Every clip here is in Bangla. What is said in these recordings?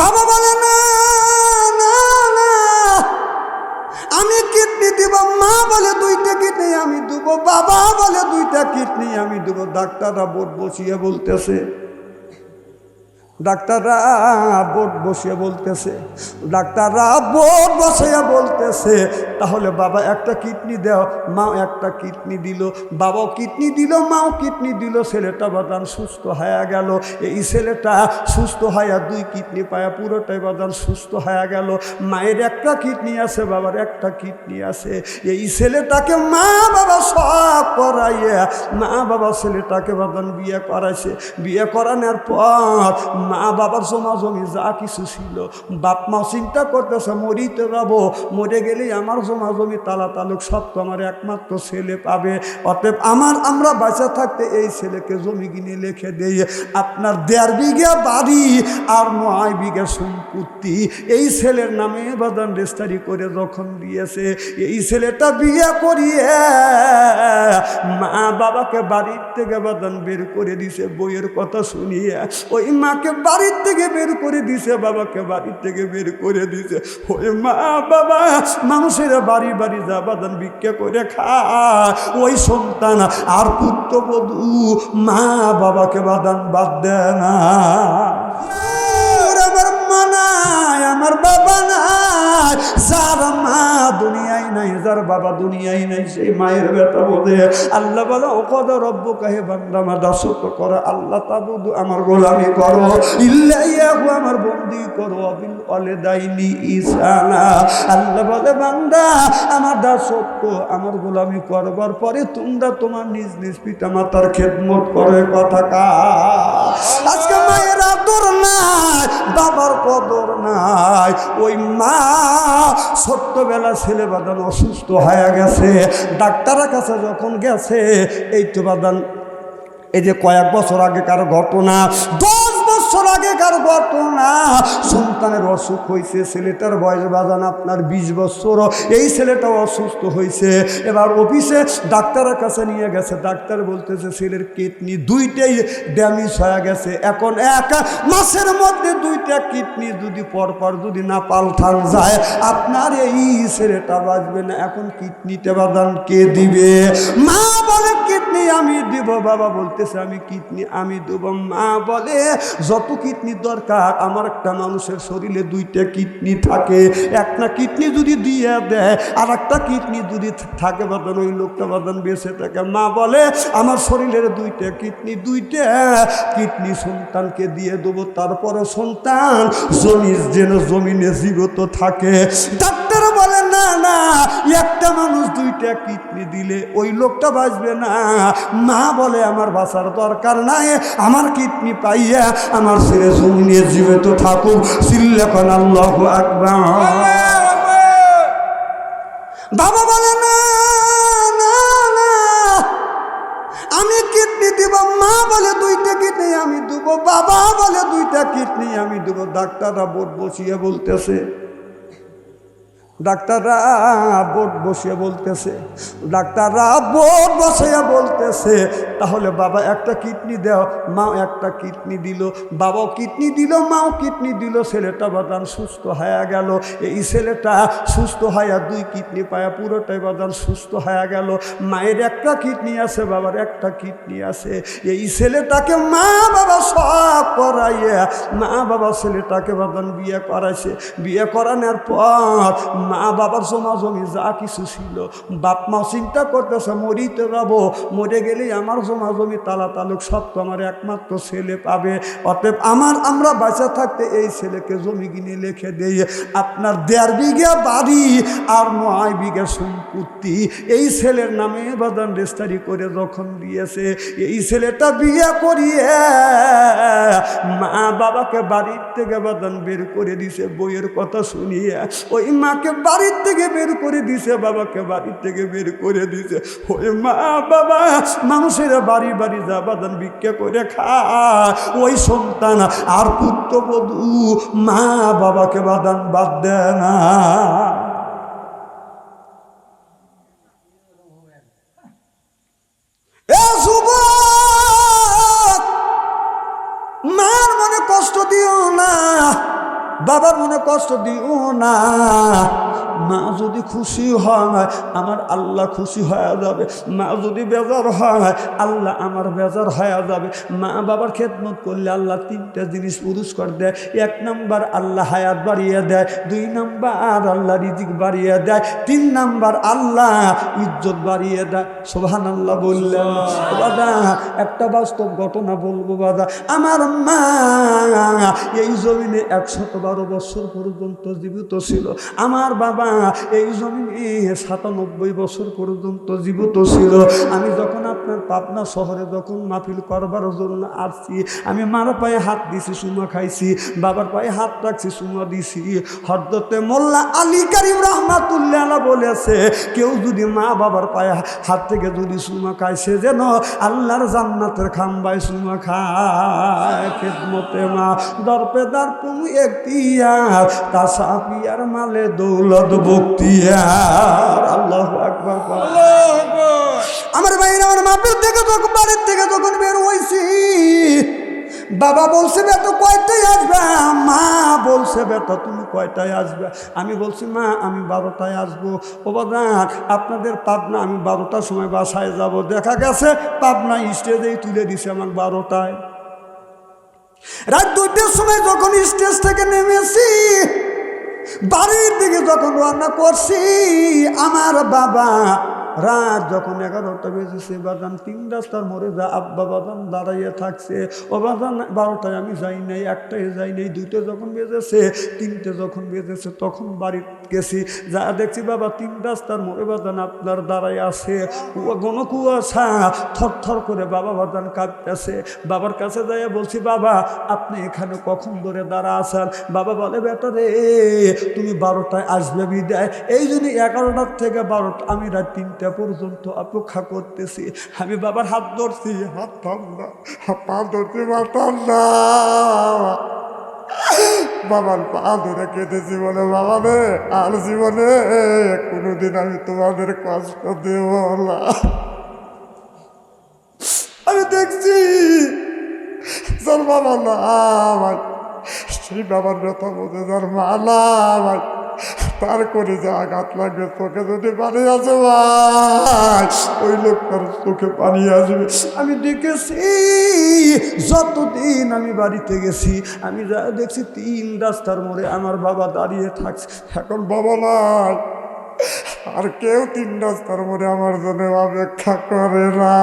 বাবা বলে, না না না। আমি কিডনি দিব, মা বলে দুইটা কিডনি আমি দেবো, বাবা বলে দুইটা কিডনি আমি দেবো। ডাক্তাররা বোর্ড বসিয়ে বলতেছে ডাক্তাররা বোর্ড বসিয়ে বলতেছে, ডাক্তাররা বোর্ড বসাইয়া বলতেছে, তাহলে বাবা একটা কিডনি দেও, মা একটা কিডনি দিল, বাবাও কিডনি দিল, মাও কিডনি দিল, ছেলেটা বাদান সুস্থ হয়ে গেল। এই ছেলেটা সুস্থ হয়ে দুই কিডনি পায়া, পুরোটাই বাদান সুস্থ হয়ে গেল। মায়ের একটা কিডনি আছে, বাবার একটা কিডনি আছে। এই ছেলেটাকে মা বাবা সব করাইয়া, মা বাবা ছেলেটাকে বাদান বিয়ে করাইছে। বিয়ে করানোর পর মা, বাবার জমা যা কিছু ছিল। বাপ মা চিন্তা করতেছে মরিতে যাব। মরে গেলেই আমার জমি তালা তালুক, সব তো আমার একমাত্র ছেলে পাবে। অতএব আমার, আমরা বাঁচা থাকতে এই ছেলেকে জমি কিনে লিখে দেই। আপনার দেড় বিঘা বাড়ি আর নয় বিঘা সম্পত্তি। এই ছেলের নামে বাদান রেস্তারি করে যখন দিয়েছে, এই ছেলেটা বিয়ে করিয়ে মা বাবাকে বাড়ির থেকে বাদান বের করে দিছে বইয়ের কথা শুনিয়ে। ওই মাকে বাড়ির থেকে বের করে দিছে, বাবাকে বাড়ির থেকে বের করে দিছে। ওই মা, বাবা, মানুষের বাড়ি বাড়ি যা বাদান ভিক্ষা করে খায়। ওই সন্তান আর পুত্রবধূ মা বাবাকে বাদান বাদ দেয় না। আমার মা নাই, আমার বাবা নাই, যার মা দুনিয়ায় নাই, যার বাবা দুনিয়ায় নাই, সেই মায়ের বেটা বোধে। আল্লাহ বলে, ওকদ রব্ব কাহে বান্দা, আমার দাসত্ব করো, আল্লাহ তাবুদু আমার গোলামি করো, ইল্লাইয়াহু আমার বন্দি করো, অবিল অলে দাইনি ইসানা আল্লাহ বলে, বান্দা, আমার দাসত্ব আমার গোলামি করবার পরে তোমরা তোমার নিজ নিজ পিতা মাতার খেদমত করে কথা কা। মায়ের আদর নাই, বাবার কদর নাই। ওই মা ছোট্টবেলা ছেলে বাদান অসুস্থ হয়ে গেছে, ডাক্তারের কাছে যখন গেছে, এই তো বাদান, এই যে কয়েক বছর আগেকার ঘটনা আগেকার ঘটনা সন্তানের অসুখ হয়েছে, ছেলেটার বয়স বাজান আপনার বিশ বছর। এই ছেলেটাও অসুস্থ হয়েছে। এবার অফিসে ডাক্তারের কাছে নিয়ে গেছে। ডাক্তার বলতেছে, ছেলের কিডনি দুইটাই ড্যামেজ হয়ে গেছে। এখন এক মাসের মধ্যে দুইটা কিডনি যদি পরপর যদি না পাল্টান যায়, আপনার এই ছেলেটা বাঁচবে না। এখন কিডনিটা বাদান কে দিবে? মা বলে কিডনি আমি দিব, বাবা বলতেছে, আমি কিডনি, আমি দেবো। মা বলে, যত কিডনির দরকার, আমার একটা মানুষের শরীরে দুইটা কিডনি থাকে। একটা কিডনি যদি দিয়ে দেয় আর একটা কিডনি যদি থাকে বাদান ওই লোকটা বাদান বেঁচে থাকে। মা বলে, আমার শরীরের দুইটা কিডনি দুইটা কিডনি সন্তানকে দিয়ে দেবো। তারপরে সন্তান জমি, যেন জমিনে জীবত থাকে। একটা মানুষ দুইটা কিডনি দিলে ওই লোকটা বাঁচবে না। মা বলে, আমার বাঁচার দরকার নাই। আমার কিডনি পাইয়া আমার ছেলে জমিনে জীবিত থাকুক। সিল্লেখন আল্লাহ আকবার। বাবা বলে, না আমি কিডনি দিব। মা বলে, দুইটা কিডনি আমি দেবো। বাবা বলে, দুইটা কিডনি আমি দেবো। ডাক্তাররা বোর্ড বসিয়ে বলতেছে ডাক্তাররা বোর্ড বসিয়ে বলতেছে, ডাক্তাররা বোর্ড বসাইয়া বলতেছে, তাহলে বাবা একটা কিডনি দেও, মা একটা কিডনি দিল, বাবাও কিডনি দিল, মাও কিডনি দিল, ছেলেটা বাদান সুস্থ হয়ে গেল। এই ছেলেটা সুস্থ হয়ে দুই কিডনি পায়া, পুরোটাই বাদান সুস্থ হয়ে গেল। মায়ের একটা কিডনি আছে, বাবার একটা কিডনি আছে। এই ছেলেটাকে মা বাবা সব করাইয়া, মা বাবা ছেলেটাকে বাদান বিয়ে করাইছে। বিয়ে করানোর পর মা বাবার জমা যা কিছু ছিল। বাপ মা চিন্তা করতেছে মরিতে যাব। মরে গেলেই আমার জমি তালা তালুক, সব তো আমার একমাত্র ছেলে পাবে। অতএব আমার, আমরা বাঁচা থাকতে এই ছেলেকে জমি কিনে লিখে দেই। আপনার দেড় বিঘা বাড়ি আর নয় বিঘা সম্পত্তি। এই ছেলের নামে বাদান রেস্তারি করে যখন দিয়েছে, এই ছেলেটা বিয়ে করিয়ে মা বাবাকে বাড়ির থেকে বাদান বের করে দিছে। বইয়ের কথা শুনিয়ে ওই মাকে বাড়ির থেকে বের করে দিছে, বাবাকে বাড়ির থেকে বের করে দিছে। ওই মা, বাবা, মানুষের বাড়ি বাড়ি যা বাদান ভিক্ষা করে খায়। ওই সন্তান আর পুত্রবধূ মা বাবাকে বাদান বাদ দেয় না। মার মনে কষ্ট দিও না। বাবার মনে কষ্ট দিও না। মা যদি খুশি হয় আমার আল্লাহ খুশি হয়ে যাবে। মা যদি বেজার হয় আল্লাহ আমার বেজার হয়ে যাবে। মা বাবার খেদমত করলে আল্লাহ তিনটা জিনিস পুরস্কার দেয়। এক নাম্বার আল্লাহ হায়াত বাড়িয়ে দেয়। দুই নাম্বার আল্লাহ রিজিক বাড়িয়ে দেয়। তিন নাম্বার আল্লাহ ইজ্জত বাড়িয়ে দেয়। সোহান আল্লাহ বললেন বাদা একটা বাস্তব ঘটনা বলব বাদা আমার মা এই জমিনে একশত বারো বছর পর্যন্ত জীবিত ছিল। আমার বাবা এই জমিনে সাতানব্বই বছর পর্যন্ত জীবিত ছিল। আমি যখন আপনার পাবনা শহরে যখন মাহফিল করবার জন্য আসছি, আমি মার পায়ে হাত দিছি, সুমা খাইছি, বাবার পায়ে হাত রাখছি, সুমা দিছি। হরদতে মোল্লা আলী কারিম রহমাতুল্লাহ বলেছে, কেউ যদি মা বাবার পায়ে হাত থেকে যদি সুমা সে যেন আল্লাহর জান্নাতের খাম্বায় সুমা খায়। খেদমতে মা, দরপে দার তুমি একটিয়ার তা সাপিয়ার মালে দৌলত বক্তিয়ার আল্লাহ আমার ভাইরা আমার মাপের থেকে যখন, বাড়ির থেকে যখন বের হয়েছি বাবা বলছে বেটা কয়টায় আসবে? মা বলছে বেটা তুমি কয়টায় আসবে? আমি বলছি, মা, আমি বারোটায় আসব। ও বাদান আপনাদের পাবনা, আমি বারোটার সময় বাসায় যাব। দেখা গেছে, পাবনা স্টেজেই তুলে দিছে আমার বারোটায়। রাত দুইটার সময় যখন স্টেজ থেকে নেমেছি বাড়ির দিকে যখন রান্না করছি আমার বাবা রাত যখন এগারোটা বেজেছে বাজান তিন রাস্তার মোড়ে যা আব্বা বাজান দাঁড়াইয়ে থাকছে, ও বাজান বারোটায় আমি যাই নাই, একটায় যাই নাই, দুইটা যখন বেজেছে, তিনটে যখন বেজেছে, তখন বাড়ি গেছি। যা দেখছি বাবা তিন রাস্তার মোড়ে বাজান আপনার দাঁড়াই আছে। ঘন কুয়াশা থর থর করে বাবা বাজান কাঁপতেছে বাবার কাছে যাইয়া বলছি, বাবা, আপনি এখানে কখন ধরে দাঁড়া আছেন? বাবা বলে, বেটা রে, তুমি বারোটায় আসবে বিদায়। এই জন্য এগারোটার থেকে বারোটা, আমি রাত তিনটা পর্যন্ত অপেক্ষা করতেছি। আমি বাবার হাত ধরছি। হাত পা ধরছি ঠান্ডা বাবার পা ধরে কেঁদেছি বলে বাবা রে আর জীবনে কোনোদিন আমি তোমাদের কষ্ট দেব না। আমি দেখছি, যার বাবা না ভাই সেই বাবার ব্যথা বোঝে, যার মা না তার করে যে আঘাত লাগবে চোখে যদি পানি আছে, ভাই, ওই লোকটার চোখে পানি আসবে। আমি দেখেছি, যতদিন আমি বাড়িতে গেছি, আমি যা দেখছি তিন রাস্তার মোড়ে আমার বাবা দাঁড়িয়ে থাকছে। এখন বাবা নাই, আর কেউ তিন রাস্তার মোড়ে আমার জন্য অপেক্ষা করে না।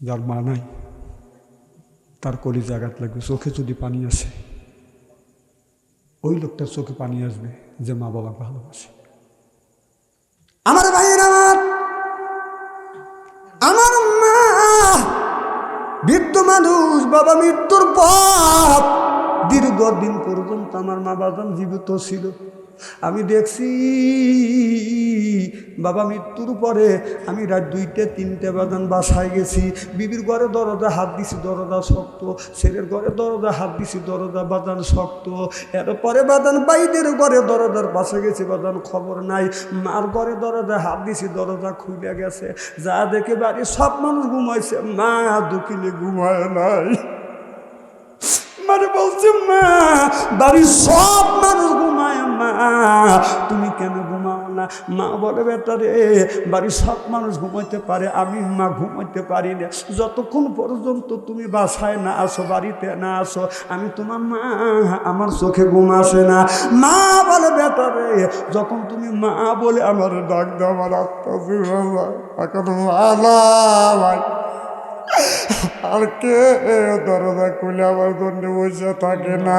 যার মা নাই, তার কলিজে আঘাত লাগবে, চোখে যদি পানি আসে ওই লোকটার চোখে পানি আসবে যে মা বাবা ভালোবাসে। আমার ভাইয়ের আমার আমার মা, বৃদ্ধ মানুষ, বাবা মৃত্যুর পর দীর্ঘদিন পর্যন্ত আমার মা বাবা জীবিত ছিল। আমি দেখছি বাবা, মৃত্যুর পরে আমি রাত দুইটে, তিনটে বাজান বাসায় গেছি। বিবির ঘরে দরজা, হাত দিছি, দরজা শক্ত। ছেলের ঘরে দরজা, হাত দিছি, দরজা বাজান শক্ত। এরপরে বাজান বাইদের ঘরে দরজার পাশে গেছি, বাজান খবর নাই। মার ঘরে দরজা, হাত দিছি, দরজা খুলে গেছে। যা দেখে বাড়ি সব মানুষ ঘুমাইছে। মা দুকিলে ঘুমায় নাই। মানে বলছে, মা, বাড়ির সব মানুষ ঘুমায়, মা। তুমি কেন না। মা বলে, বেটা রে, বাড়ির সব মানুষ ঘুমাইতে পারে, আমি মা ঘুমাইতে পারি না। যতক্ষণ পর্যন্ত তুমি বাসায় না আসো, বাড়িতে না আসো, আমি তোমার মা, আমার চোখে ঘুম আসে না। মা বলে, বেটা রে, যখন তুমি মা বলে আমার ডাক দাও আমার এখন ভাই। আর কে দরজা খুলে আমার জন্য বসে থাকে না?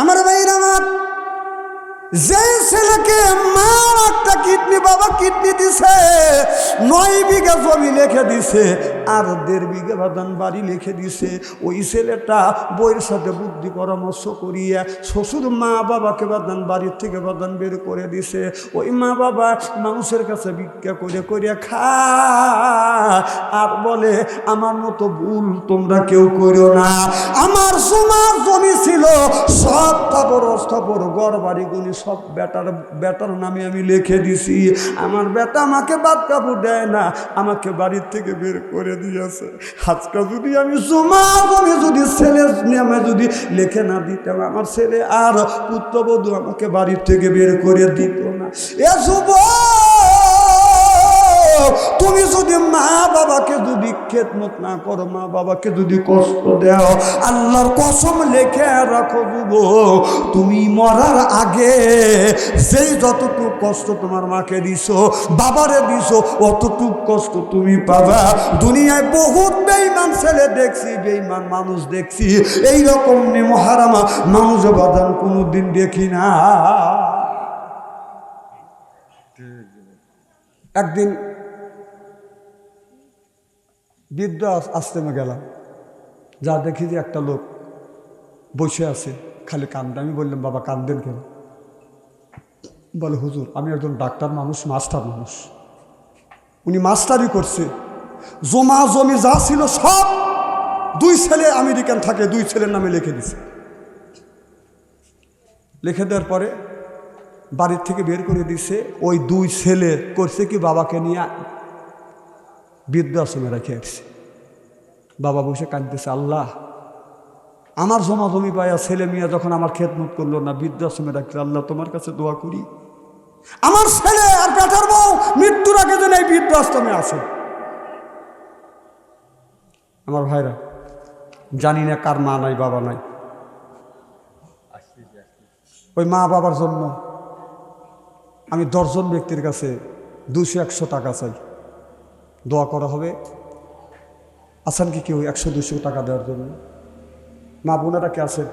আমার ভাইয়ের আমার যে ছেলেকে মার একটা কিডনি বাবা কিডনি দিছে নয় বিঘা জমি লেখে দিছে আর দেড় বিঘে বাদান বাড়ি লিখে দিছে, ওই ছেলেটা বইয়ের সাথে বুদ্ধি পরামর্শ করিয়া শ্বশুর মা বাবাকে বাদান বাড়ির থেকে বাদান বের করে দিছে। ওই মা বাবা মানুষের কাছে ভিক্ষা করে করে খা। আর বলে, আমার মতো ভুল তোমরা কেউ করো না। আমার সোনার জমি ছিল, সব খবর অস্থাপর গড় বাড়ি গুলি, সব বেটার বেটার নামে আমি লিখে দিছি। আমার বেটা আমাকে বাদ কাপড় দেয় না, আমাকে বাড়ির থেকে বের করে দিয়েছে। আজকে যদি আমি জমি যদি ছেলে নামে যদি লেখে না দিতাম আমার ছেলে আর পুত্রবধূ আমাকে বাড়ির থেকে বের করে দিত না। এ যুবক, তুমি যদি মা বাবাকে যদি খেদমত না করো, মা বাবাকে যদি কষ্ট দেও, আল্লাহর কসম লেখে রাখো যুব তুমি মরার আগে সেই যতটুকু কষ্ট তোমার মাকে দিছো, বাবারে দিছো, অতটুক কষ্ট তুমি পাবা। দুনিয়ায় বহুত বেইমান ছেলে দেখছি বেইমান মানুষ দেখছি এই রকম মহারামা মানুষ বাদান কোনোদিন দেখি না। একদিন বৃদ্ধ আশ্রমে গেলাম। যা দেখি যে একটা লোক বসে আছে, খালি কান্দে। আমি বললাম, বাবা, কান্দেন কেন? বলে, হুজুর, আমি একজন ডাক্তার মানুষ, মাস্টার মানুষ। উনি মাস্টারই করছে। জমা জমি যা ছিল সব দুই ছেলে আমেরিকান থাকে, দুই ছেলের নামে লিখে দিছে। লিখে দেওয়ার পরে বাড়ির থেকে বের করে দিছে। ওই দুই ছেলে করছে কি বাবাকে নিয়ে বৃদ্ধাশ্রমে রেখে আসছে বাবা বসে কাঁদতেছে, আল্লাহ, আমার জমা জমি পায়া ছেলে মেয়ে যখন আমার খেদমত করল না, বৃদ্ধাশ্রমে রাখলে, আল্লাহ তোমার কাছে দোয়া করি। আমার ছেলে আর পেটার বউ মৃত্যুর আগে যেন এই বৃদ্ধ বৃদ্ধাশ্রমে আছে। আমার ভাইরা, জানি না কার মা নাই, বাবা নাই। ওই মা বাবার জন্য আমি দশজন ব্যক্তির কাছে দুশো একশো টাকা চাই। দোয়া করা হবে। আছেন কি কেউ একশো দুশো টাকা দেওয়ার জন্য। মা বোনেরা কে আছেন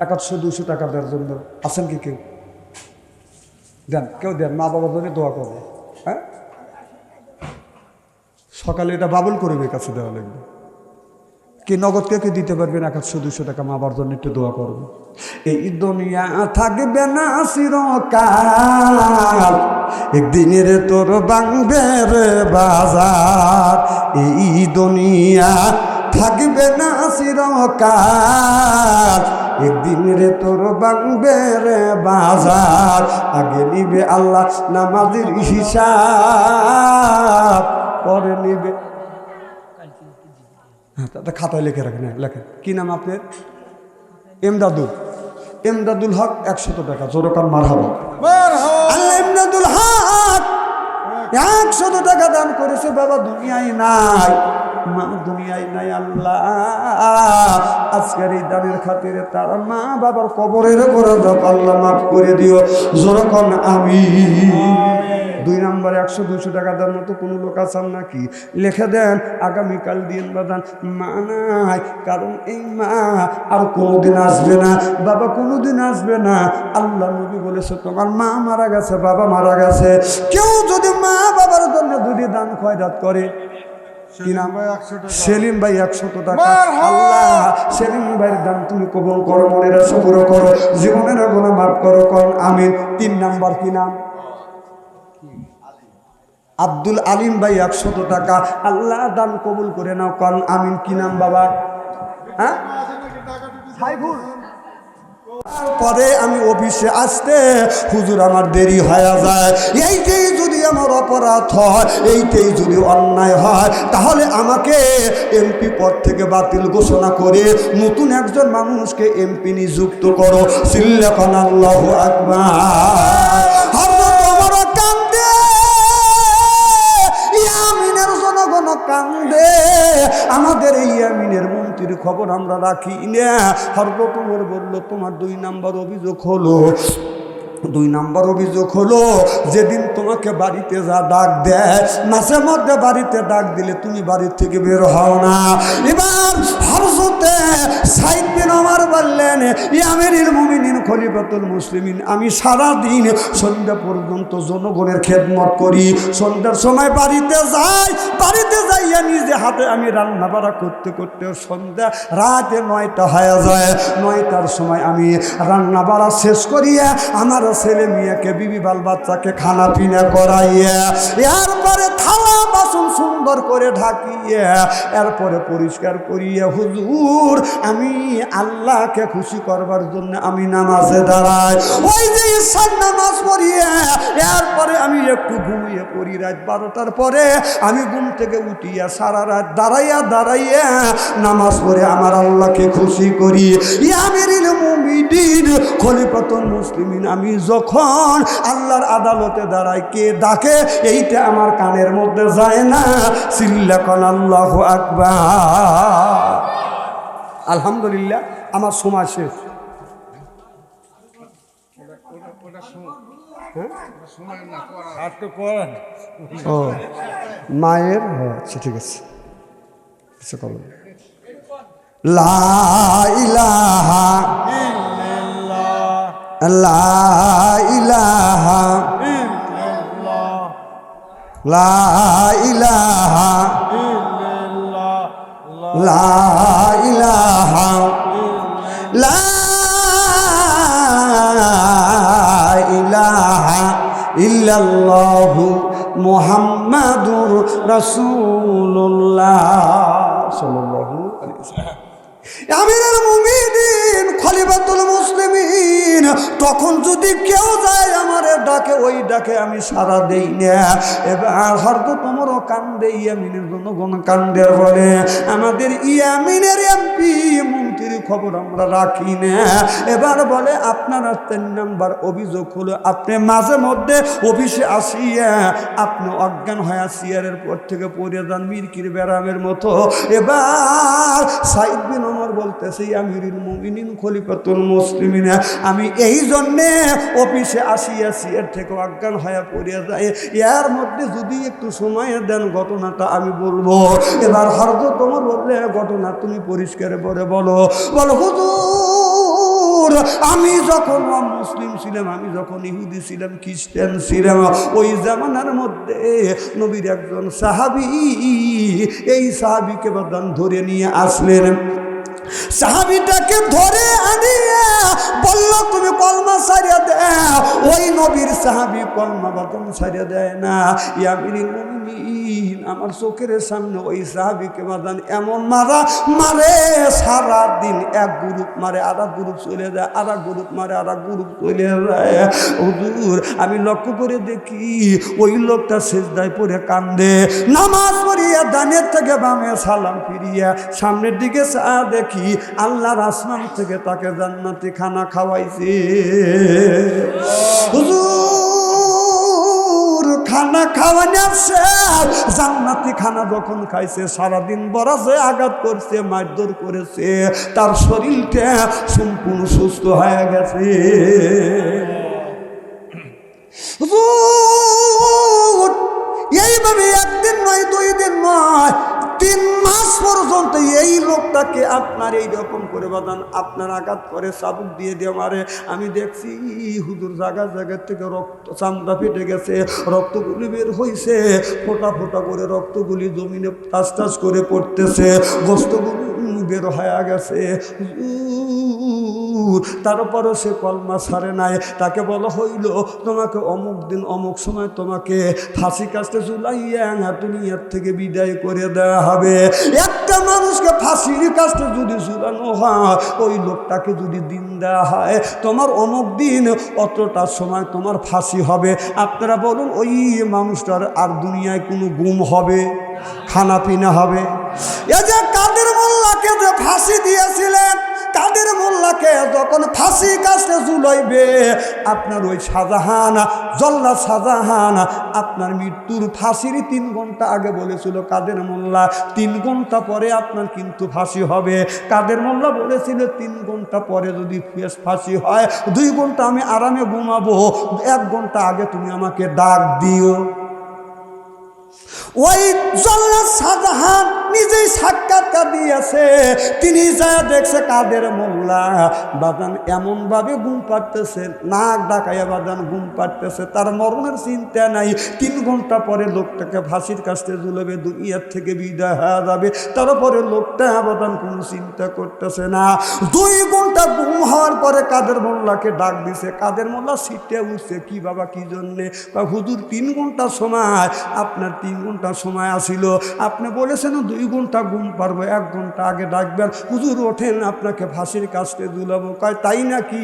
একাশশো দুশো টাকা দেওয়ার জন্য আছেন কি কেউ? দেন কেউ দেন, মা বাবার জন্য দোয়া করবে। হ্যাঁ? সকালে এটা বাবুল করবে কাছে দেওয়া লাগবে। কি নগদ কে কে দিতে পারবেন? একাশশো দুশো টাকা মা বাবার জন্য একটু দোয়া করবে। এই দুনিয়া থাকবে না চিরকাল একদিনের তোর বাংবে রে বাজার। এই দুনিয়া থাকবে না চিরকাল। একদিন রে তোর বাংবে বাজার। আগে নিবে আল্লাহ নামাজের হিসাব পরে নিবে। হ্যাঁ তাতে খাতায় লিখে রাখেন হ্যাঁ, লেখেন। কি নাম আপনার? এমদাদুল। এমদাদুল হক একশত টাকা জোরকান মার হবে হক একশত টাকা দান করেছে বাবা দুনিয়ায় নাই। মা দুনিয়ায় নাই আল্লাহ। আজকের এই দানের খাতিরে তার মা বাবার কবরের করে আল্লাহ মাফ করে দিও। জোরকন আমি দুই নম্বরে একশো দুশো টাকা দেওয়ার মতো কোনো লোক আছেন নাকি? লিখে দেন, আগামীকাল দিন বাদান মা নাই, কারণ এই মা আর কোনোদিন আসবে না। বাবা কোনোদিন আসবে না। আল্লাহ নবী বলেছে, তোমার মা মারা গেছে, বাবা মারা গেছে। কেউ যদি মা বাবার জন্য যদি দান খয়রাত করে কি নাম সেলিম ভাই একশত টাকা। আল্লাহ সেলিম ভাইয়ের দান তুমি কবল করো মনের শুক্র করো জীবনের গুণা মাফ করো কর আমিন। তিন নাম্বার কি নাম? আব্দুল আলিম ভাই একশত টাকা। আল্লাহ দান কবুল করে নাও কন আমিন। কি নাম বাবা? হ্যাঁ? সাইফুল। পরে আমি অফিসে আসতে হুজুর আমার দেরি হয়ে যায়। এইটাই যদি আমার অপরাধ হয়, এইটাই যদি অন্যায় হয়, তাহলে আমাকে এমপি পদ থেকে বাতিল ঘোষণা করে নতুন একজন মানুষকে এমপি নিযুক্ত করো। সিল্লাখন আল্লাহ আমাদের এই ইয়ামিনের মন্ত্রীর খবর আমরা রাখি না। হরবত বলল, তোমার দুই নাম্বার অভিযোগ হলো, দুই নাম্বার অভিযোগ হলো, যেদিন তোমাকে বাড়িতে যা ডাক দেয় মাসের মধ্যে বাড়িতে ডাক দিলে তুমি বাড়ির থেকে বের হও না। এবার হরসতে সাইদ বিন বললেন মুমিনিন খলিফাতুল মুসলিমিন, আমি সারা দিন সন্ধ্যা পর্যন্ত জনগণের খেদমত করি। সন্ধ্যার সময় বাড়িতে যাই, বাড়িতে যাইয়া নিজে হাতে আমি রান্না বাড়া করতে করতে সন্ধ্যা রাতে নয়টা হয়ে যায়। নয়টার সময় আমি রান্না বাড়া শেষ করিয়া আমার ছেলে মেয়েকে, বিবি বাল বাচ্চাকে খানা পিনা করাইয়া, এরপরে থালা বাসন সুন্দর করে ঢাকিয়ে, এরপরে পরিষ্কার করিয়ে হুজুর, আমি আল্লাহকে খুশি করবার জন্য আমি নামাজে দাঁড়াই। ওই যে ঈশান নামাজ পড়িয়ে, এরপরে আমি একটু ঘুমিয়ে পড়ি রাত বারোটার পরে। আমি ঘুম থেকে উঠিয়া সারা রাত দাঁড়াইয়া দাঁড়াইয়া নামাজ পড়ে আমার আল্লাহকে খুশি করি। ইয়ামিরিল মুমিদিন খলিফাতুল মুসলিমিন, আমি যখন আল্লাহর আদালতে দাঁড়াই, কে ডাকে, এইটা আমার কানের মধ্যে যায় না। সিল্লাকন আল্লাহ আকবার। আলহামদুলিল্লাহ আমার সময় শেষ। ও মায়ের আচ্ছা ঠিক আছে। আচ্ছা করুন লা ইলাহা লা ইলাহা লা ইলাহা লা ইলাহা ইল্লাল্লাহু মুহাম্মাদুর রাসূলুল্লাহ সাল্লাল্লাহু মুমিনিন খলিফাতুল মুসলিমিন তখন যদি কেউ যায় ডাকে, ওই ডাকে আমি সারা দেই না। এবার হয়তো তোমারও কান্দে ইয়ামিনের জনগণ কান্দের বলে। আমাদের ইয়ামিনের এমপি মন্ত্রীর খবর আমরা রাখি না। এবার বলে, আপনার তিন নাম্বার অভিযোগ হলো, আপনি মাঝে মধ্যে অফিসে আসিয়া আপনি অজ্ঞান হয়ে চেয়ারের পর থেকে পড়ে যান মিরকির ব্যারামের মতো। এবার সাইদ বিন ওমর বলতেছে আমিরুল মুমিনিন, খলিফাতুল মুসলিমিন, আমি এই জন্যে অফিসে আসিয়া চেয়ার থেকে অজ্ঞান হয়ে পড়ে যায় এর মধ্যে যদি একটু সময় দেন ঘটনাটা আমি বলব। এবার হরদ তোমার বললে, ঘটনা তুমি পরিষ্কার করে বলো। বলো, হুজুর, আমি যখন মুসলিম ছিলাম, আমি যখন ইহুদি ছিলাম, খ্রিস্টান ছিলাম, ওই জামানার মধ্যে নবীর একজন সাহাবি, এই সাহাবিকে বাদান ধরে নিয়ে আসলেন। সাহাবিটাকে ধরে আনিয়া বলল, তুমি কলমা সারিয়া দেয় ওই নবীর সাহাবি কলমা বাদন সারিয়া দেয় না। ইয়ামিনী মুমিনিন আমার চোখের সামনে ওই সাহাবিকে বাদান এমন মারা, মারে সারা দিন এক গ্রুপ মারে আর গ্রুপ চলে যায় আর গ্রুপ মারে আর গ্রুপ চলে যায়। হুজুর, আমি লক্ষ্য করে দেখি ওই লোকটা শেষদায় পড়ে কান্দে, নামাজ পড়িয়া দানের থেকে বামে সালাম ফিরিয়া সামনের দিকে চা দেখি আল্লাহর আসমান থেকে তাকে জান্নাতি খানা খাওয়াইছে। হুজুর খানা খাওয়ানোর শেষ। জান্নাতি খানা যখন খাইছে, সারাদিন বরাজে আঘাত করছে, মারধর করেছে। তার শরীরটা সম্পূর্ণ সুস্থ হয়ে গেছে। এইভাবে একদিন নয়, দুই দিন নয়, তিন মাস পর্যন্ত এই লোকটাকে আপনার এই রকম করে বাদান আপনার আঘাত করে, চাবুক দিয়ে দিয়ে মারে। আমি দেখছি হুজুর জায়গা জায়গা থেকে রক্ত চামড়া ফেটে গেছে, রক্তগুলি বের হইছে, ফোটা ফোটা করে রক্তগুলি জমিনে টাস করে পড়তেছে, গোস্তগুলি বের হয়ে গেছে। হুজুর, তারপরও সে কলমা ছাড়ে নাই। তাকে বলা হইল তোমাকে অমুক দিন অমুক সময় তোমাকে ফাঁসি কাছতে ঝুলাইয়া দুনিয়ার থেকে বিদায় করে দেওয়া হবে। একটা মানুষকে ফাঁসির কাছতে যদি ঝুলানো হয় ওই লোকটাকে যদি দিন দেওয়া হয় তোমার অমুক দিন অতটা সময় তোমার ফাঁসি হবে। আপনারা বলুন ওই মানুষটার আর দুনিয়ায় কোনো গুম হবে খানা পিনা হবে? এ যে কাদের মোল্লাকে যে ফাঁসি দিয়েছিলেন কাদের মোল্লাকে যখন ফাঁসি কাছে ঝুলাইবে, আপনার ওই শাহজাহান, জল্লা শাহজাহান, আপনার মৃত্যুর ফাঁসির তিন ঘণ্টা আগে বলেছিল, কাদের মোল্লা? তিন ঘণ্টা পরে আপনার কিন্তু ফাঁসি হবে। কাদের মোল্লা বলেছিল, তিন ঘণ্টা পরে যদি ফেস ফাঁসি হয়, দুই ঘণ্টা আমি আরামে ঘুমাবো, এক ঘণ্টা আগে তুমি আমাকে ডাক দিও। ওই জল্লাদ শাহজাহান নিজেই সাক্ষাৎকার দিয়েছে। তিনি যা দেখছে কাদের মোল্লা, বাদান এমনভাবে ঘুম পাড়তেছে, নাক ডাকাইয়া বাদান ঘুম পাড়তেছে, তার মরণের চিন্তা নাই। তিন ঘণ্টা পরে লোকটাকে ফাঁসির কাছে ঝুলবে দুনিয়ার থেকে বিদায় হয়ে যাবে। তারপরে লোকটা আবাদান কোনো চিন্তা করতেছে না। দুই ঘণ্টা ঘুম হওয়ার পরে কাদের মোল্লাকে ডাক দিছে, কাদের মোল্লা সিটে উঠছে, কি বাবা, কি জন্যে? বা হুজুর, তিন ঘণ্টা সময়, আপনার তিন ঘণ্টা সময় আসিল। আপনি বলেছেন, দুই ঘণ্টা ঘুম পারব এক ঘণ্টা আগে ডাকবেন। হুজুর ওঠেন, আপনাকে ফাঁসির কাছে দুলাবো কয়, তাই নাকি?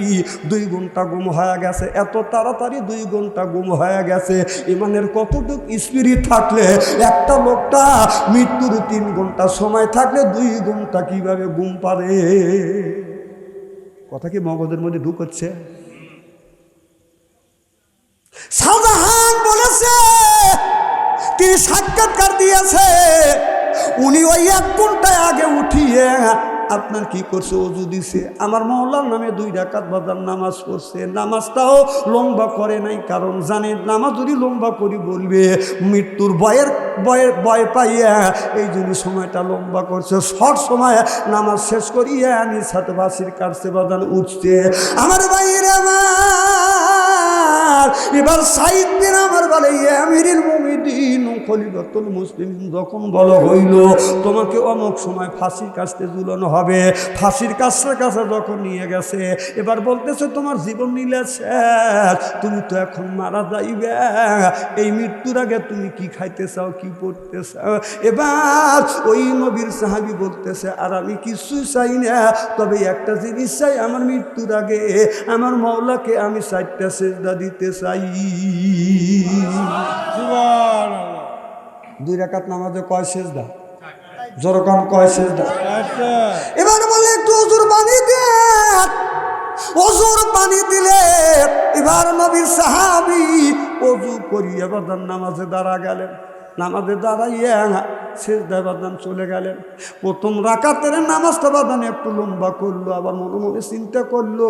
দুই ঘণ্টা ঘুম হয়ে গেছে। এত তাড়াতাড়ি দুই ঘণ্টা ঘুম হয়ে গেছে। ইমানের কতটুক স্পিরিট থাকলে, একটা লোকটা মৃত্যুর তিন ঘণ্টা সময় থাকলে দুই ঘণ্টা কীভাবে ঘুম পারে কথা কি মগজের মধ্যে ঢুকচ্ছে শাহজাহান বলেছে তিনি সাক্ষাৎকার দিয়েছে। উনি ওই এক ঘন্টায় আগে উঠিয়ে, আপনার কি করছে? অজু দিছে? আমার মহল্লার নামে দুই ডাকাত বাজার নামাজ পড়ছে। নামাজটাও লম্বা করে নাই, কারণ জানে নামাজ যদি লম্বা করি বলবে, মৃত্যুর বয়ের বয়ের বয় পাইয়া এই জন্য সময়টা লম্বা করছে। শর্ট সময় নামাজ শেষ করিয়া আমি সাথে বাসির কাটছে বাদান উঠছে। আমার বাইরে আমার, এবার সাইদ দিন আমার বলে আমিরিল মুমিদিন খলিফাতুল মুসলিম যখন বলা হইল, তোমাকে অমুক সময় ফাঁসির কাছতে ঝুলানো হবে। ফাঁসির কাছের কাছে যখন নিয়ে গেছে, এবার বলতেছে, তোমার জীবন নিলে শেষ, তুমি তো এখন মারা যাইবে। এই মৃত্যুর আগে তুমি কি খাইতে চাও, কি পড়তে চাও? এবার ওই নবীর সাহাবি বলতেছে, আর আমি কিছুই চাই না, তবে একটা জিনিস চাই আমার মৃত্যুর আগে। আমার মৌলাকে আমি চারটা সেজদা দিতে চাই। দুই রাকাত নামাজে কয় সেজদা? জরকম কয় সেজদা? এবার বলে একটু অজুর পানি দেন অজুর পানি দিলে এবার নবীর সাহাবি অজু করিয়া বাদান নামাজে দাঁড়া গেলেন। নামাজে দাঁড়াইয়া শেষ বাদান চলে গেলেন। প্রথম রাকাতের নামাজটা বাদান একটু লম্বা করল, আবার মনে মনে চিন্তা করল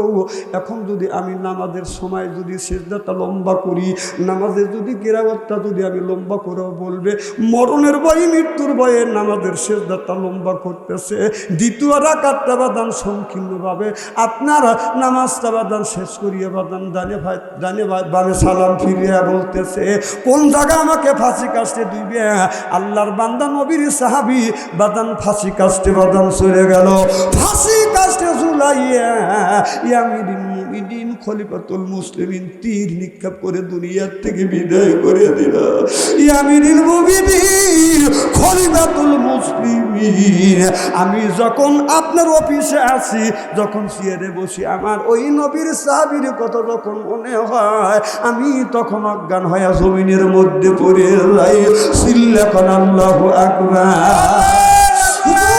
এখন যদি আমি নামাজের সময় যদি সেজদাটা লম্বা করি নামাজের যদি কেরাবতটা যদি আমি লম্বা করে বলবে, মরণের ভয়ে, মৃত্যুর ভয়ে নামাজের সেজদাটা লম্বা করতেছে। দ্বিতীয় রাকাতটা বাদান সংকীর্ণভাবে আপনার নামাজটা বাদান শেষ করিয়ে বাদান দানে ভাই দানে বামে সালাম ফিরিয়া বলতেছে, কোন জায়গা আমাকে ফাঁসি কাস্টে দিবে আল্লাহর বান্দা নবীর সাহাবি বাদান ফাঁসি কাস্টে বাদান চলে গেল। ফাঁসি কাস্টে ঝুলাইয়া ইয়ামিদিন মুমিদিন খলিফাতুল মুসলিমিন তীর নিক্ষেপ করে দুনিয়ার থেকে বিদায় করে দিল ইয়ামিদিন মুমিদিন খলিফাতুল মুসলিমিন, আমি যখন আপনার অফিসে আছি, যখন চেয়ারে বসি, আমার ওই নবীর সাহাবির কথা যখন মনে হয়, আমি তখন অজ্ঞান হয়ে জমিনের মধ্যে পড়ে যাই। সিল্লাখন আল্লাহ আকবার।